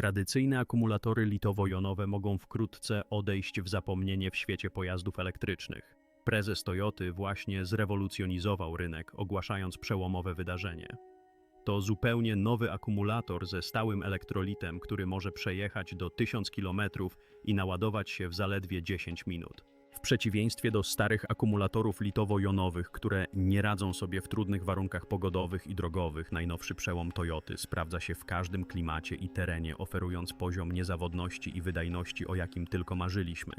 Tradycyjne akumulatory litowo-jonowe mogą wkrótce odejść w zapomnienie w świecie pojazdów elektrycznych. Prezes Toyoty właśnie zrewolucjonizował rynek, ogłaszając przełomowe wydarzenie. To zupełnie nowy akumulator ze stałym elektrolitem, który może przejechać do 1000 km i naładować się w zaledwie 10 minut. W przeciwieństwie do starych akumulatorów litowo-jonowych, które nie radzą sobie w trudnych warunkach pogodowych i drogowych, najnowszy przełom Toyoty sprawdza się w każdym klimacie i terenie, oferując poziom niezawodności i wydajności, o jakim tylko marzyliśmy.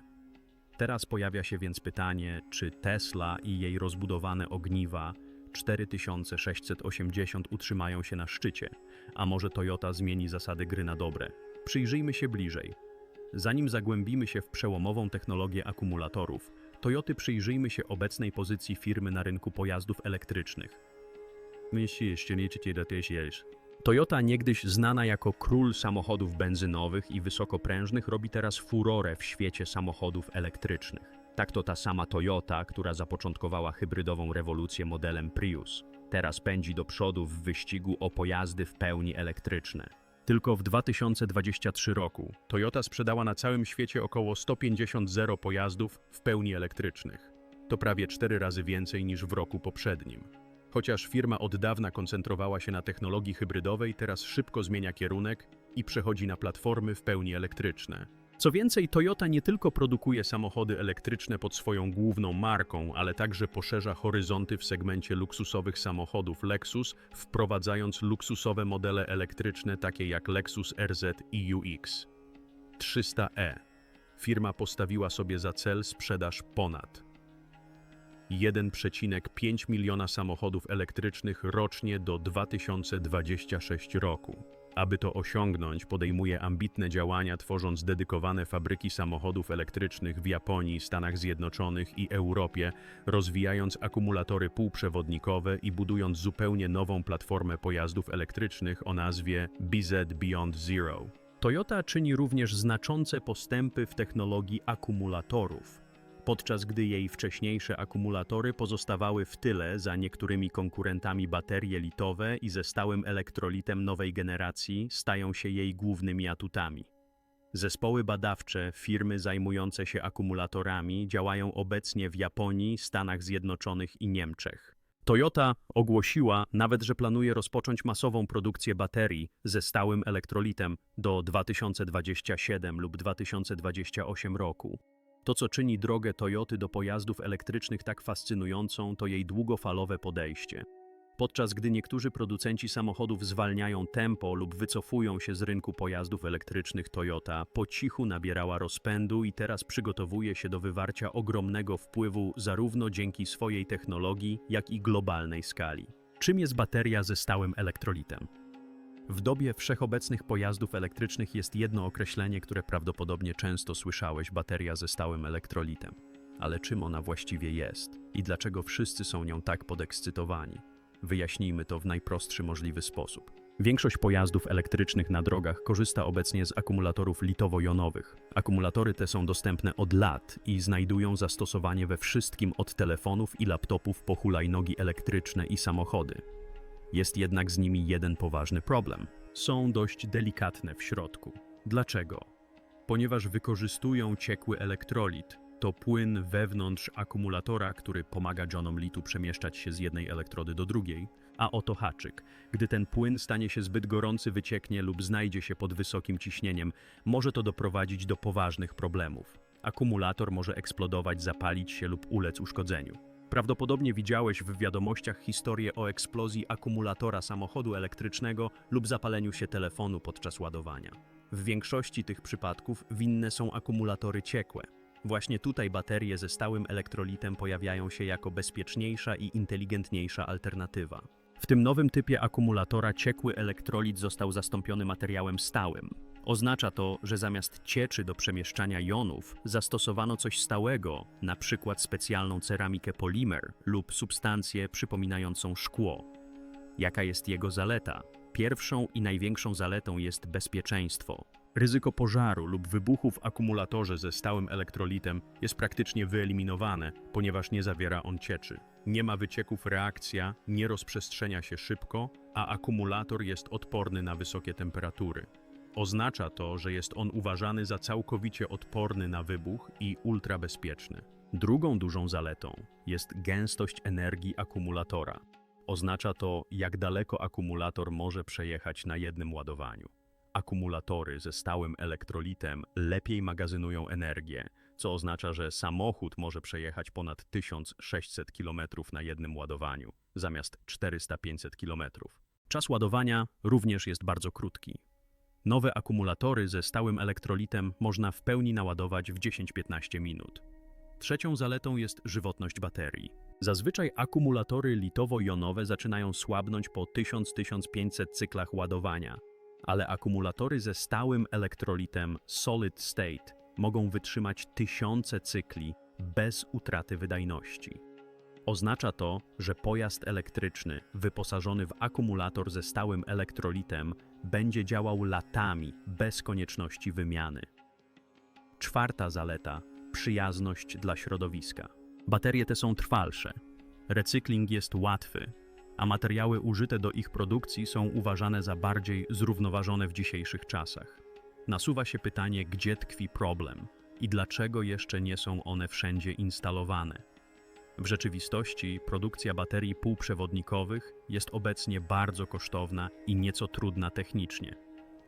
Teraz pojawia się więc pytanie, czy Tesla i jej rozbudowane ogniwa 4680 utrzymają się na szczycie, a może Toyota zmieni zasady gry na dobre. Przyjrzyjmy się bliżej. Zanim zagłębimy się w przełomową technologię akumulatorów, Toyoty przyjrzyjmy się obecnej pozycji firmy na rynku pojazdów elektrycznych. Toyota, niegdyś znana jako król samochodów benzynowych i wysokoprężnych, robi teraz furorę w świecie samochodów elektrycznych. Tak to ta sama Toyota, która zapoczątkowała hybrydową rewolucję modelem Prius. Teraz pędzi do przodu w wyścigu o pojazdy w pełni elektryczne. Tylko w 2023 roku Toyota sprzedała na całym świecie około 150 zero pojazdów w pełni elektrycznych. To prawie cztery razy więcej niż w roku poprzednim. Chociaż firma od dawna koncentrowała się na technologii hybrydowej, teraz szybko zmienia kierunek i przechodzi na platformy w pełni elektryczne. Co więcej, Toyota nie tylko produkuje samochody elektryczne pod swoją główną marką, ale także poszerza horyzonty w segmencie luksusowych samochodów Lexus, wprowadzając luksusowe modele elektryczne takie jak Lexus RZ i UX. 300e. Firma postawiła sobie za cel sprzedaż ponad 1,5 miliona samochodów elektrycznych rocznie do 2026 roku. Aby to osiągnąć, podejmuje ambitne działania, tworząc dedykowane fabryki samochodów elektrycznych w Japonii, Stanach Zjednoczonych i Europie, rozwijając akumulatory półprzewodnikowe i budując zupełnie nową platformę pojazdów elektrycznych o nazwie BZ Beyond Zero. Toyota czyni również znaczące postępy w technologii akumulatorów podczas gdy jej wcześniejsze akumulatory pozostawały w tyle za niektórymi konkurentami baterie litowe i ze stałym elektrolitem nowej generacji stają się jej głównymi atutami. Zespoły badawcze, firmy zajmujące się akumulatorami działają obecnie w Japonii, Stanach Zjednoczonych i Niemczech. Toyota ogłosiła nawet, że planuje rozpocząć masową produkcję baterii ze stałym elektrolitem do 2027 lub 2028 roku. To, co czyni drogę Toyoty do pojazdów elektrycznych tak fascynującą, to jej długofalowe podejście. Podczas gdy niektórzy producenci samochodów zwalniają tempo lub wycofują się z rynku pojazdów elektrycznych, Toyota po cichu nabierała rozpędu i teraz przygotowuje się do wywarcia ogromnego wpływu zarówno dzięki swojej technologii, jak i globalnej skali. Czym jest bateria ze stałym elektrolitem? W dobie wszechobecnych pojazdów elektrycznych jest jedno określenie, które prawdopodobnie często słyszałeś bateria ze stałym elektrolitem. Ale czym ona właściwie jest i dlaczego wszyscy są nią tak podekscytowani? Wyjaśnijmy to w najprostszy możliwy sposób. Większość pojazdów elektrycznych na drogach korzysta obecnie z akumulatorów litowo-jonowych. Akumulatory te są dostępne od lat i znajdują zastosowanie we wszystkim od telefonów i laptopów po hulajnogi elektryczne i samochody. Jest jednak z nimi jeden poważny problem. Są dość delikatne w środku. Dlaczego? Ponieważ wykorzystują ciekły elektrolit. To płyn wewnątrz akumulatora, który pomaga jonom litu przemieszczać się z jednej elektrody do drugiej. A oto haczyk. Gdy ten płyn stanie się zbyt gorący, wycieknie lub znajdzie się pod wysokim ciśnieniem, może to doprowadzić do poważnych problemów. Akumulator może eksplodować, zapalić się lub ulec uszkodzeniu. Prawdopodobnie widziałeś w wiadomościach historię o eksplozji akumulatora samochodu elektrycznego lub zapaleniu się telefonu podczas ładowania. W większości tych przypadków winne są akumulatory ciekłe. Właśnie tutaj baterie ze stałym elektrolitem pojawiają się jako bezpieczniejsza i inteligentniejsza alternatywa. W tym nowym typie akumulatora ciekły elektrolit został zastąpiony materiałem stałym, Oznacza to, że zamiast cieczy do przemieszczania jonów zastosowano coś stałego, na przykład specjalną ceramikę polimer lub substancję przypominającą szkło. Jaka jest jego zaleta? Pierwszą i największą zaletą jest bezpieczeństwo. Ryzyko pożaru lub wybuchu w akumulatorze ze stałym elektrolitem jest praktycznie wyeliminowane, ponieważ nie zawiera on cieczy. Nie ma wycieków reakcja, nie rozprzestrzenia się szybko, a akumulator jest odporny na wysokie temperatury. Oznacza to, że jest on uważany za całkowicie odporny na wybuch i ultrabezpieczny. Drugą dużą zaletą jest gęstość energii akumulatora. Oznacza to, jak daleko akumulator może przejechać na jednym ładowaniu. Akumulatory ze stałym elektrolitem lepiej magazynują energię, co oznacza, że samochód może przejechać ponad 1600 km na jednym ładowaniu, zamiast 400-500 km. Czas ładowania również jest bardzo krótki. Nowe akumulatory ze stałym elektrolitem można w pełni naładować w 10-15 minut. Trzecią zaletą jest żywotność baterii. Zazwyczaj akumulatory litowo-jonowe zaczynają słabnąć po 1000-1500 cyklach ładowania, ale akumulatory ze stałym elektrolitem solid state mogą wytrzymać tysiące cykli bez utraty wydajności. Oznacza to, że pojazd elektryczny wyposażony w akumulator ze stałym elektrolitem będzie działał latami bez konieczności wymiany. Czwarta zaleta przyjazność dla środowiska. Baterie te są trwalsze, recykling jest łatwy, a materiały użyte do ich produkcji są uważane za bardziej zrównoważone w dzisiejszych czasach. Nasuwa się pytanie, gdzie tkwi problem i dlaczego jeszcze nie są one wszędzie instalowane. W rzeczywistości produkcja baterii półprzewodnikowych jest obecnie bardzo kosztowna i nieco trudna technicznie.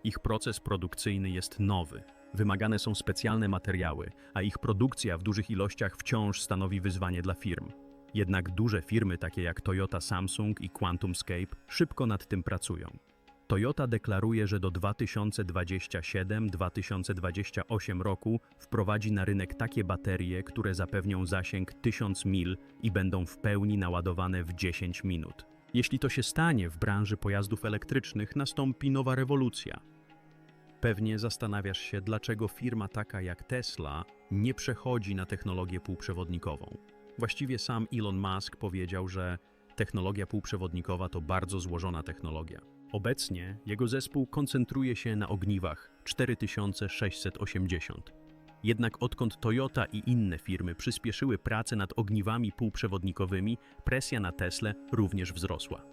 Ich proces produkcyjny jest nowy. Wymagane są specjalne materiały, a ich produkcja w dużych ilościach wciąż stanowi wyzwanie dla firm. Jednak duże firmy takie jak Toyota Samsung i QuantumScape szybko nad tym pracują. Toyota deklaruje, że do 2027-2028 roku wprowadzi na rynek takie baterie, które zapewnią zasięg 1000 mil i będą w pełni naładowane w 10 minut. Jeśli to się stanie w branży pojazdów elektrycznych, nastąpi nowa rewolucja. Pewnie zastanawiasz się, dlaczego firma taka jak Tesla nie przechodzi na technologię półprzewodnikową. Właściwie sam Elon Musk powiedział, że technologia półprzewodnikowa to bardzo złożona technologia. Obecnie jego zespół koncentruje się na ogniwach 4680. Jednak odkąd Toyota i inne firmy przyspieszyły pracę nad ogniwami półprzewodnikowymi, presja na Tesla również wzrosła.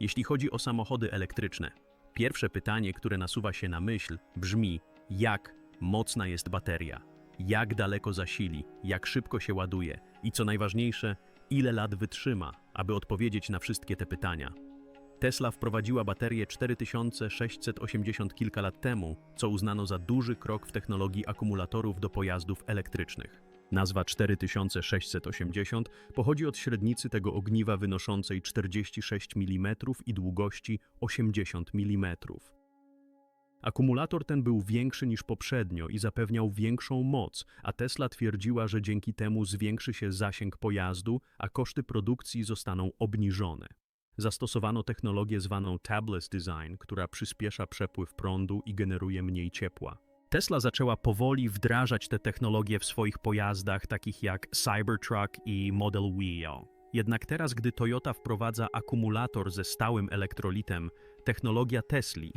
Jeśli chodzi o samochody elektryczne, pierwsze pytanie, które nasuwa się na myśl, brzmi: jak mocna jest bateria? Jak daleko zasili? Jak szybko się ładuje? I co najważniejsze, ile lat wytrzyma, aby odpowiedzieć na wszystkie te pytania? Tesla wprowadziła baterię 4680 kilka lat temu, co uznano za duży krok w technologii akumulatorów do pojazdów elektrycznych. Nazwa 4680 pochodzi od średnicy tego ogniwa wynoszącej 46 mm i długości 80 mm. Akumulator ten był większy niż poprzednio i zapewniał większą moc, a Tesla twierdziła, że dzięki temu zwiększy się zasięg pojazdu, a koszty produkcji zostaną obniżone. Zastosowano technologię zwaną tabless design, która przyspiesza przepływ prądu i generuje mniej ciepła. Tesla zaczęła powoli wdrażać te technologie w swoich pojazdach, takich jak Cybertruck i Model Wheel. Jednak teraz, gdy Toyota wprowadza akumulator ze stałym elektrolitem, technologia Tesli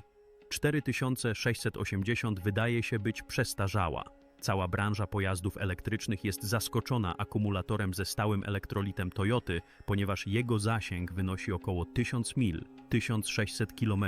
4680 wydaje się być przestarzała. Cała branża pojazdów elektrycznych jest zaskoczona akumulatorem ze stałym elektrolitem Toyoty, ponieważ jego zasięg wynosi około 1000 mil, 1600 km,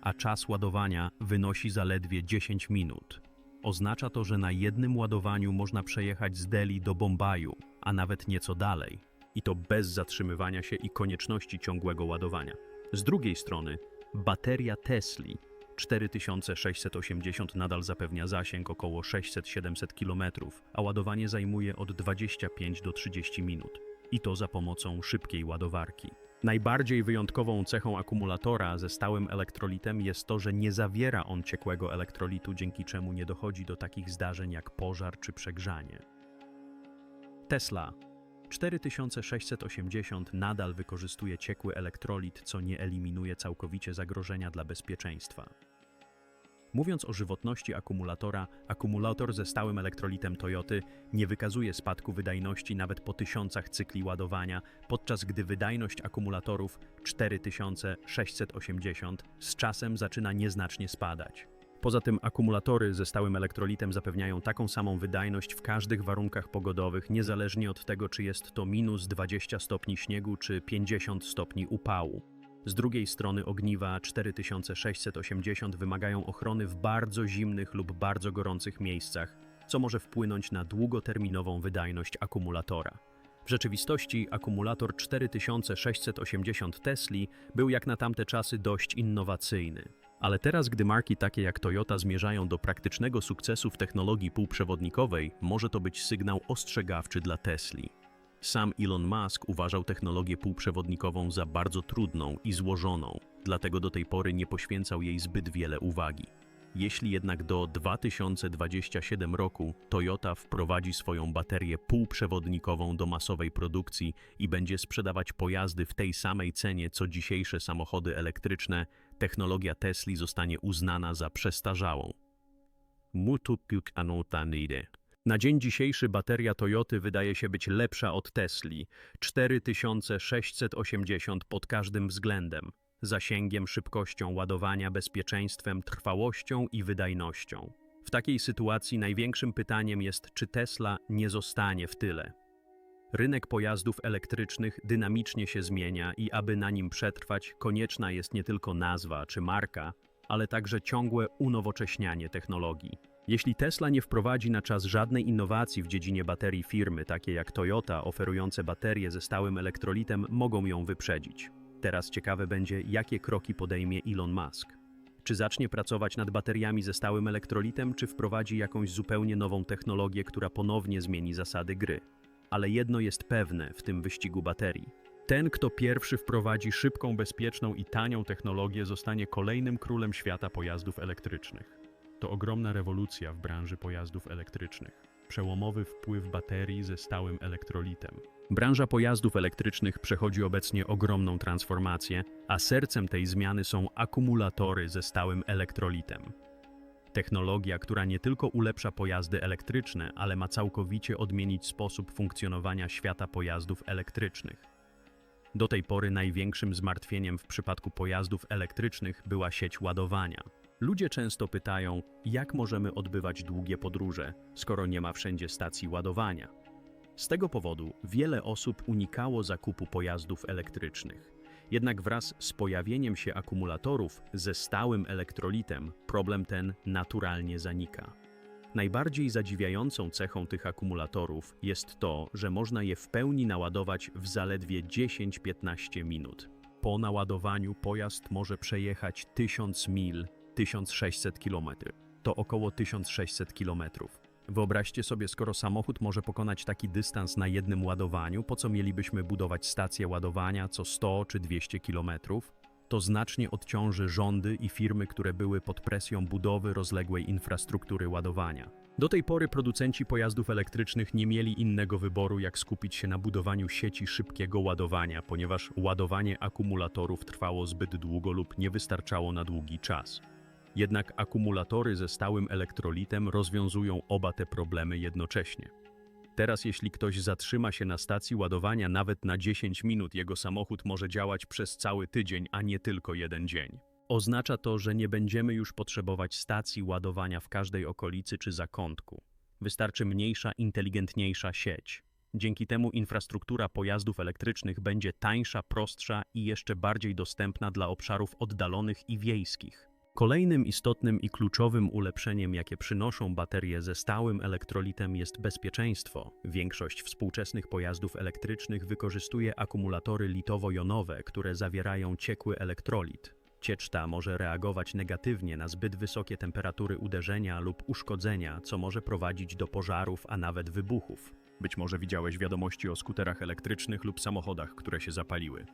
a czas ładowania wynosi zaledwie 10 minut. Oznacza to, że na jednym ładowaniu można przejechać z Delhi do Bombaju, a nawet nieco dalej. I to bez zatrzymywania się i konieczności ciągłego ładowania. Z drugiej strony, bateria Tesli 4680 nadal zapewnia zasięg około 600-700 km, a ładowanie zajmuje od 25 do 30 minut. I to za pomocą szybkiej ładowarki. Najbardziej wyjątkową cechą akumulatora ze stałym elektrolitem jest to, że nie zawiera on ciekłego elektrolitu, dzięki czemu nie dochodzi do takich zdarzeń jak pożar czy przegrzanie. Tesla 4680 nadal wykorzystuje ciekły elektrolit, co nie eliminuje całkowicie zagrożenia dla bezpieczeństwa. Mówiąc o żywotności akumulatora, akumulator ze stałym elektrolitem Toyoty nie wykazuje spadku wydajności nawet po tysiącach cykli ładowania, podczas gdy wydajność akumulatorów 4680 z czasem zaczyna nieznacznie spadać. Poza tym akumulatory ze stałym elektrolitem zapewniają taką samą wydajność w każdych warunkach pogodowych, niezależnie od tego, czy jest to minus 20 stopni śniegu, czy 50 stopni upału. Z drugiej strony ogniwa 4680 wymagają ochrony w bardzo zimnych lub bardzo gorących miejscach, co może wpłynąć na długoterminową wydajność akumulatora. W rzeczywistości akumulator 4680 Tesli był jak na tamte czasy dość innowacyjny. Ale teraz, gdy marki takie jak Toyota zmierzają do praktycznego sukcesu w technologii półprzewodnikowej, może to być sygnał ostrzegawczy dla Tesli. Sam Elon Musk uważał technologię półprzewodnikową za bardzo trudną i złożoną, dlatego do tej pory nie poświęcał jej zbyt wiele uwagi. Jeśli jednak do 2027 roku Toyota wprowadzi swoją baterię półprzewodnikową do masowej produkcji i będzie sprzedawać pojazdy w tej samej cenie co dzisiejsze samochody elektryczne, technologia Tesli zostanie uznana za przestarzałą. Na dzień dzisiejszy bateria Toyoty wydaje się być lepsza od Tesli. 4680 pod każdym względem zasięgiem, szybkością ładowania, bezpieczeństwem, trwałością i wydajnością. W takiej sytuacji największym pytaniem jest, czy Tesla nie zostanie w tyle. Rynek pojazdów elektrycznych dynamicznie się zmienia i aby na nim przetrwać, konieczna jest nie tylko nazwa czy marka, ale także ciągłe unowocześnianie technologii. Jeśli Tesla nie wprowadzi na czas żadnej innowacji w dziedzinie baterii firmy, takie jak Toyota, oferujące baterie ze stałym elektrolitem, mogą ją wyprzedzić. Teraz ciekawe będzie, jakie kroki podejmie Elon Musk. Czy zacznie pracować nad bateriami ze stałym elektrolitem, czy wprowadzi jakąś zupełnie nową technologię, która ponownie zmieni zasady gry. Ale jedno jest pewne w tym wyścigu baterii. Ten, kto pierwszy wprowadzi szybką, bezpieczną i tanią technologię, zostanie kolejnym królem świata pojazdów elektrycznych. To ogromna rewolucja w branży pojazdów elektrycznych. Przełomowy wpływ baterii ze stałym elektrolitem. Branża pojazdów elektrycznych przechodzi obecnie ogromną transformację, a sercem tej zmiany są akumulatory ze stałym elektrolitem. Technologia, która nie tylko ulepsza pojazdy elektryczne, ale ma całkowicie odmienić sposób funkcjonowania świata pojazdów elektrycznych. Do tej pory największym zmartwieniem w przypadku pojazdów elektrycznych była sieć ładowania. Ludzie często pytają, jak możemy odbywać długie podróże, skoro nie ma wszędzie stacji ładowania. Z tego powodu wiele osób unikało zakupu pojazdów elektrycznych. Jednak wraz z pojawieniem się akumulatorów ze stałym elektrolitem problem ten naturalnie zanika. Najbardziej zadziwiającą cechą tych akumulatorów jest to, że można je w pełni naładować w zaledwie 10-15 minut. Po naładowaniu pojazd może przejechać 1000 mil, 1600 km. To około 1600 kilometrów. Wyobraźcie sobie, skoro samochód może pokonać taki dystans na jednym ładowaniu, po co mielibyśmy budować stację ładowania co 100 czy 200 kilometrów? To znacznie odciąży rządy i firmy, które były pod presją budowy rozległej infrastruktury ładowania. Do tej pory producenci pojazdów elektrycznych nie mieli innego wyboru, jak skupić się na budowaniu sieci szybkiego ładowania, ponieważ ładowanie akumulatorów trwało zbyt długo lub nie wystarczało na długi czas. Jednak akumulatory ze stałym elektrolitem rozwiązują oba te problemy jednocześnie. Teraz jeśli ktoś zatrzyma się na stacji ładowania nawet na 10 minut, jego samochód może działać przez cały tydzień, a nie tylko jeden dzień. Oznacza to, że nie będziemy już potrzebować stacji ładowania w każdej okolicy czy zakątku. Wystarczy mniejsza, inteligentniejsza sieć. Dzięki temu infrastruktura pojazdów elektrycznych będzie tańsza, prostsza i jeszcze bardziej dostępna dla obszarów oddalonych i wiejskich. Kolejnym istotnym i kluczowym ulepszeniem, jakie przynoszą baterie ze stałym elektrolitem, jest bezpieczeństwo. Większość współczesnych pojazdów elektrycznych wykorzystuje akumulatory litowo-jonowe, które zawierają ciekły elektrolit. Ciecz ta może reagować negatywnie na zbyt wysokie temperatury uderzenia lub uszkodzenia, co może prowadzić do pożarów, a nawet wybuchów. Być może widziałeś wiadomości o skuterach elektrycznych lub samochodach, które się zapaliły.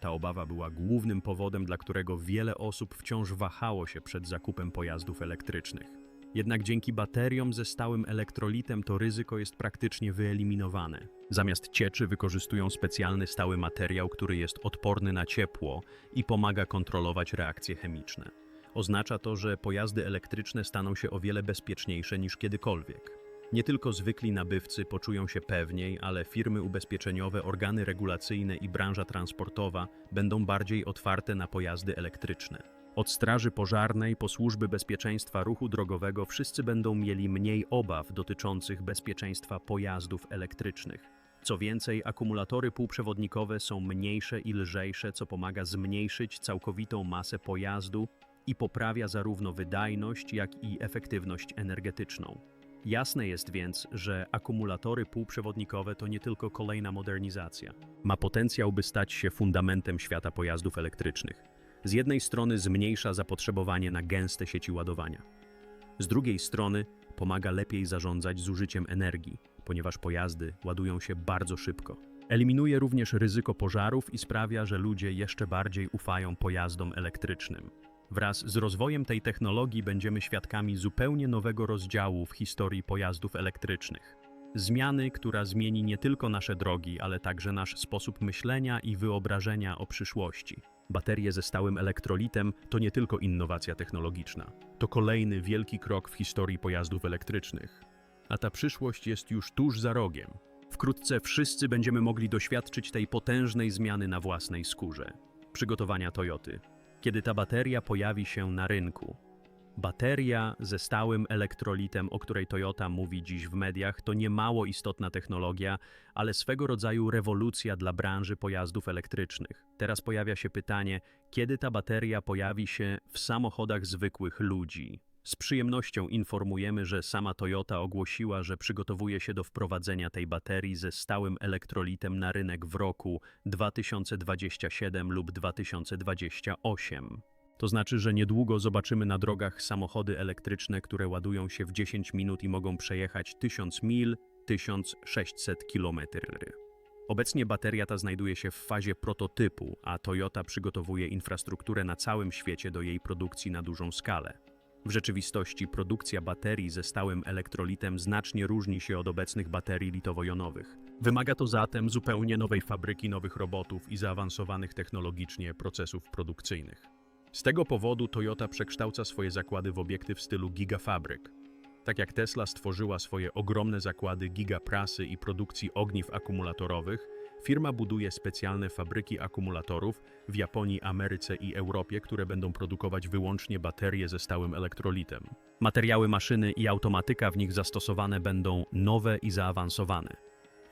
Ta obawa była głównym powodem, dla którego wiele osób wciąż wahało się przed zakupem pojazdów elektrycznych. Jednak dzięki bateriom ze stałym elektrolitem to ryzyko jest praktycznie wyeliminowane. Zamiast cieczy wykorzystują specjalny stały materiał, który jest odporny na ciepło i pomaga kontrolować reakcje chemiczne. Oznacza to, że pojazdy elektryczne staną się o wiele bezpieczniejsze niż kiedykolwiek. Nie tylko zwykli nabywcy poczują się pewniej, ale firmy ubezpieczeniowe, organy regulacyjne i branża transportowa będą bardziej otwarte na pojazdy elektryczne. Od straży pożarnej po służby bezpieczeństwa ruchu drogowego wszyscy będą mieli mniej obaw dotyczących bezpieczeństwa pojazdów elektrycznych. Co więcej, akumulatory półprzewodnikowe są mniejsze i lżejsze, co pomaga zmniejszyć całkowitą masę pojazdu i poprawia zarówno wydajność, jak i efektywność energetyczną. Jasne jest więc, że akumulatory półprzewodnikowe to nie tylko kolejna modernizacja. Ma potencjał, by stać się fundamentem świata pojazdów elektrycznych. Z jednej strony zmniejsza zapotrzebowanie na gęste sieci ładowania. Z drugiej strony pomaga lepiej zarządzać zużyciem energii, ponieważ pojazdy ładują się bardzo szybko. Eliminuje również ryzyko pożarów i sprawia, że ludzie jeszcze bardziej ufają pojazdom elektrycznym. Wraz z rozwojem tej technologii będziemy świadkami zupełnie nowego rozdziału w historii pojazdów elektrycznych. Zmiany, która zmieni nie tylko nasze drogi, ale także nasz sposób myślenia i wyobrażenia o przyszłości. Baterie ze stałym elektrolitem to nie tylko innowacja technologiczna, to kolejny wielki krok w historii pojazdów elektrycznych. A ta przyszłość jest już tuż za rogiem. Wkrótce wszyscy będziemy mogli doświadczyć tej potężnej zmiany na własnej skórze. Przygotowania Toyoty. Kiedy ta bateria pojawi się na rynku, Bateria ze stałym elektrolitem, o której Toyota mówi dziś w mediach, to nie mało istotna technologia, ale swego rodzaju rewolucja dla branży pojazdów elektrycznych. Teraz pojawia się pytanie, kiedy ta bateria pojawi się w samochodach zwykłych ludzi. Z przyjemnością informujemy, że sama Toyota ogłosiła, że przygotowuje się do wprowadzenia tej baterii ze stałym elektrolitem na rynek w roku 2027 lub 2028. To znaczy, że niedługo zobaczymy na drogach samochody elektryczne, które ładują się w 10 minut i mogą przejechać 1000 mil, 1600 km. Obecnie bateria ta znajduje się w fazie prototypu, a Toyota przygotowuje infrastrukturę na całym świecie do jej produkcji na dużą skalę. W rzeczywistości produkcja baterii ze stałym elektrolitem znacznie różni się od obecnych baterii litowo-jonowych. Wymaga to zatem zupełnie nowej fabryki nowych robotów i zaawansowanych technologicznie procesów produkcyjnych. Z tego powodu Toyota przekształca swoje zakłady w obiekty w stylu gigafabryk. Tak jak Tesla stworzyła swoje ogromne zakłady gigaprasy i produkcji ogniw akumulatorowych, firma buduje specjalne fabryki akumulatorów w Japonii, Ameryce i Europie, które będą produkować wyłącznie baterie ze stałym elektrolitem. Materiały maszyny i automatyka w nich zastosowane będą nowe i zaawansowane.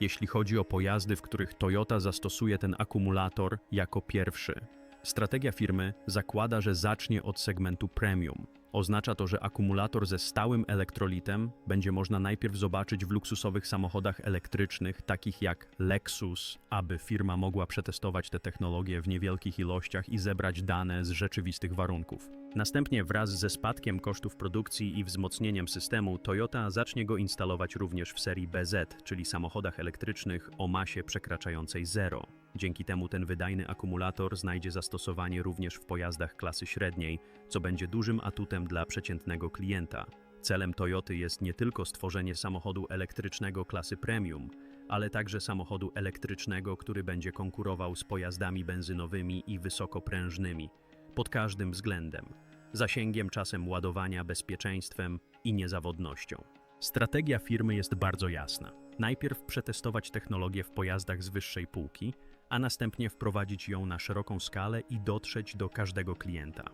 Jeśli chodzi o pojazdy, w których Toyota zastosuje ten akumulator jako pierwszy, Strategia firmy zakłada, że zacznie od segmentu premium. Oznacza to, że akumulator ze stałym elektrolitem będzie można najpierw zobaczyć w luksusowych samochodach elektrycznych, takich jak Lexus, aby firma mogła przetestować te technologie w niewielkich ilościach i zebrać dane z rzeczywistych warunków. Następnie wraz ze spadkiem kosztów produkcji i wzmocnieniem systemu, Toyota zacznie go instalować również w serii BZ, czyli samochodach elektrycznych o masie przekraczającej zero. Dzięki temu ten wydajny akumulator znajdzie zastosowanie również w pojazdach klasy średniej, co będzie dużym atutem dla przeciętnego klienta. Celem Toyoty jest nie tylko stworzenie samochodu elektrycznego klasy premium, ale także samochodu elektrycznego, który będzie konkurował z pojazdami benzynowymi i wysokoprężnymi pod każdym względem zasięgiem, czasem ładowania, bezpieczeństwem i niezawodnością. Strategia firmy jest bardzo jasna. Najpierw przetestować technologię w pojazdach z wyższej półki, a następnie wprowadzić ją na szeroką skalę i dotrzeć do każdego klienta.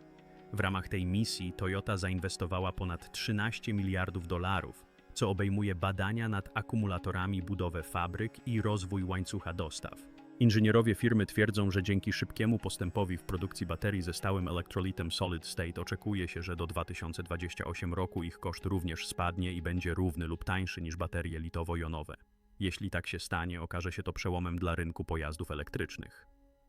W ramach tej misji Toyota zainwestowała ponad 13 miliardów dolarów, co obejmuje badania nad akumulatorami, budowę fabryk i rozwój łańcucha dostaw. Inżynierowie firmy twierdzą, że dzięki szybkiemu postępowi w produkcji baterii ze stałym elektrolitem Solid State oczekuje się, że do 2028 roku ich koszt również spadnie i będzie równy lub tańszy niż baterie litowo-jonowe. Jeśli tak się stanie, okaże się to przełomem dla rynku pojazdów elektrycznych.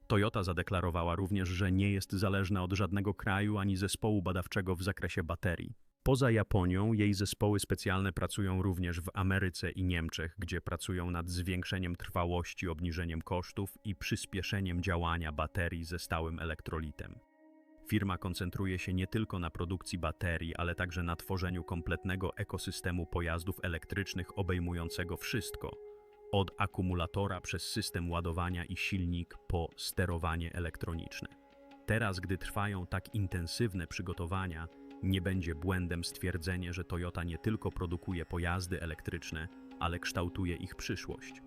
Toyota zadeklarowała również, że nie jest zależna od żadnego kraju ani zespołu badawczego w zakresie baterii. Poza Japonią jej zespoły specjalne pracują również w Ameryce i Niemczech, gdzie pracują nad zwiększeniem trwałości, obniżeniem kosztów i przyspieszeniem działania baterii ze stałym elektrolitem. Firma koncentruje się nie tylko na produkcji baterii, ale także na tworzeniu kompletnego ekosystemu pojazdów elektrycznych obejmującego wszystko od akumulatora przez system ładowania i silnik po sterowanie elektroniczne. Teraz, gdy trwają tak intensywne przygotowania, nie będzie błędem stwierdzenie, że Toyota nie tylko produkuje pojazdy elektryczne, ale kształtuje ich przyszłość.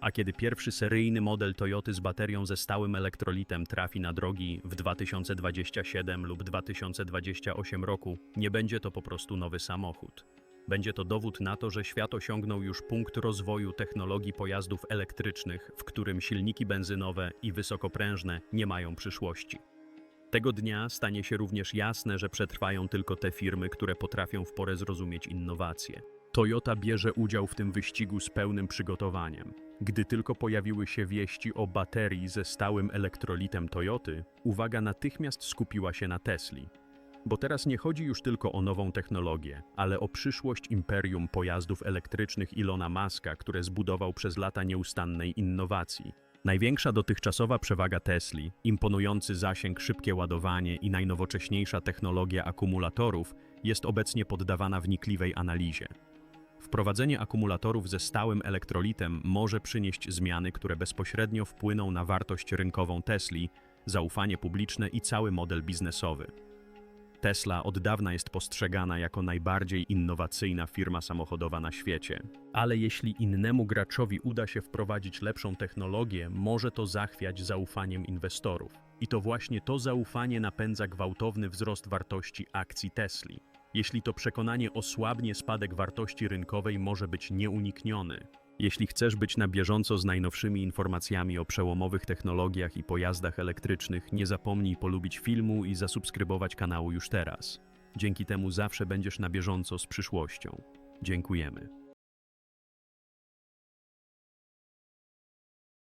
A kiedy pierwszy seryjny model Toyoty z baterią ze stałym elektrolitem trafi na drogi w 2027 lub 2028 roku, nie będzie to po prostu nowy samochód. Będzie to dowód na to, że świat osiągnął już punkt rozwoju technologii pojazdów elektrycznych, w którym silniki benzynowe i wysokoprężne nie mają przyszłości. Tego dnia stanie się również jasne, że przetrwają tylko te firmy, które potrafią w porę zrozumieć innowacje. Toyota bierze udział w tym wyścigu z pełnym przygotowaniem. Gdy tylko pojawiły się wieści o baterii ze stałym elektrolitem Toyoty, uwaga natychmiast skupiła się na Tesli. Bo teraz nie chodzi już tylko o nową technologię, ale o przyszłość imperium pojazdów elektrycznych Ilona Maska, które zbudował przez lata nieustannej innowacji. Największa dotychczasowa przewaga Tesli, imponujący zasięg, szybkie ładowanie i najnowocześniejsza technologia akumulatorów jest obecnie poddawana wnikliwej analizie. Wprowadzenie akumulatorów ze stałym elektrolitem może przynieść zmiany, które bezpośrednio wpłyną na wartość rynkową Tesli, zaufanie publiczne i cały model biznesowy. Tesla od dawna jest postrzegana jako najbardziej innowacyjna firma samochodowa na świecie. Ale jeśli innemu graczowi uda się wprowadzić lepszą technologię, może to zachwiać zaufaniem inwestorów. I to właśnie to zaufanie napędza gwałtowny wzrost wartości akcji Tesli. Jeśli to przekonanie osłabnie, spadek wartości rynkowej może być nieunikniony. Jeśli chcesz być na bieżąco z najnowszymi informacjami o przełomowych technologiach i pojazdach elektrycznych, nie zapomnij polubić filmu i zasubskrybować kanału już teraz. Dzięki temu zawsze będziesz na bieżąco z przyszłością. Dziękujemy.